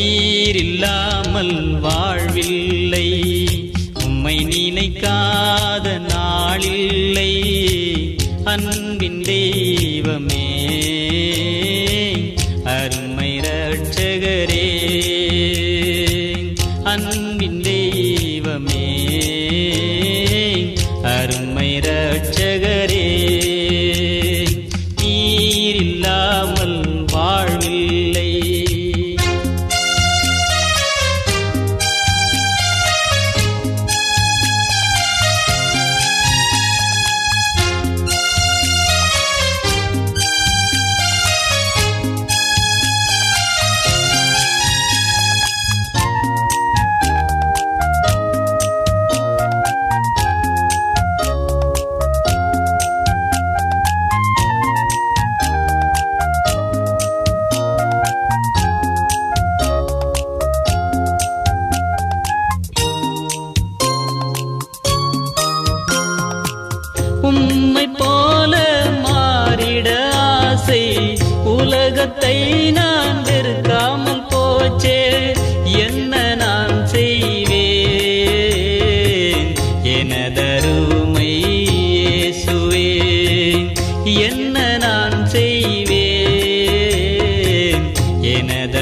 நீரில்லாமல் வாழ்வில்லை. உம்மை நினைக்காத நாளில்லை. அன்பின் தெய்வமே அருமை ரட்சகரே அன்பின் தெய்வமே. ஆசை உலகத்தை நான் வெறுக்காமல் போச்சே. என்ன நான் செய்வேன்? எனதருமை இயேசுவே. என்ன நான் செய்வேன்? எனதருமை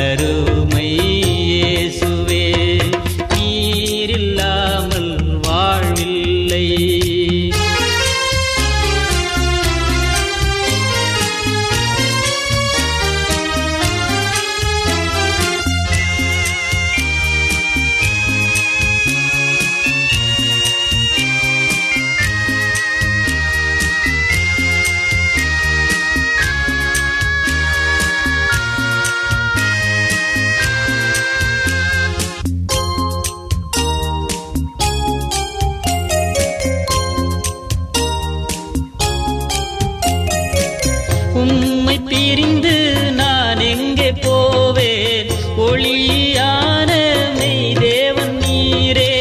உம்மை பிரிந்து நான் எங்கே போவேன்? ஒளியான மெய் தேவன் நீரே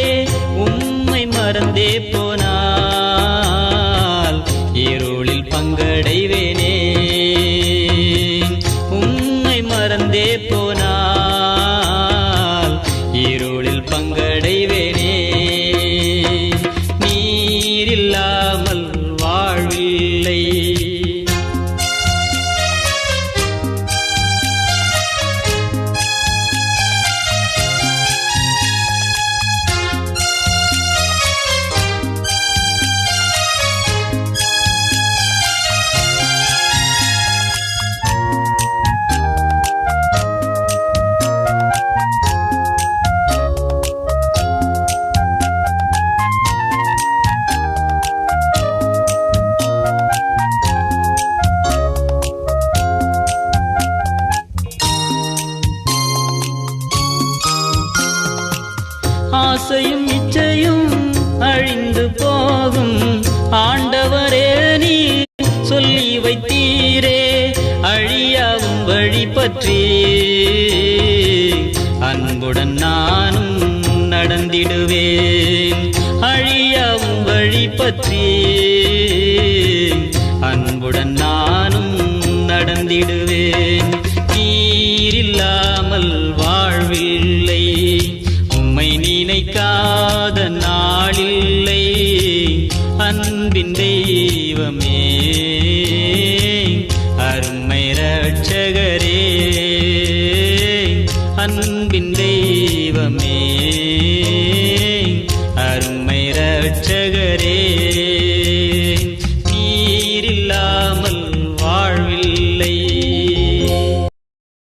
உம்மை மறந்தே போனால் இருளில் பங்கடைவேனே. உம்மை மறந்தே போ ஆசையும் இச்சையும் அழிந்து போகும். ஆண்டவரே நீ சொல்லி வைத்தீரே அழியாவும் வழி பற்றி. அன்புடன் நானும் நடந்திடுவேன். நினைக்காத நாளில்லை. அன்பின் தெய்வமே அருமை ரட்சகரே அன்பின் தெய்வமே அருமை ரட்சகரே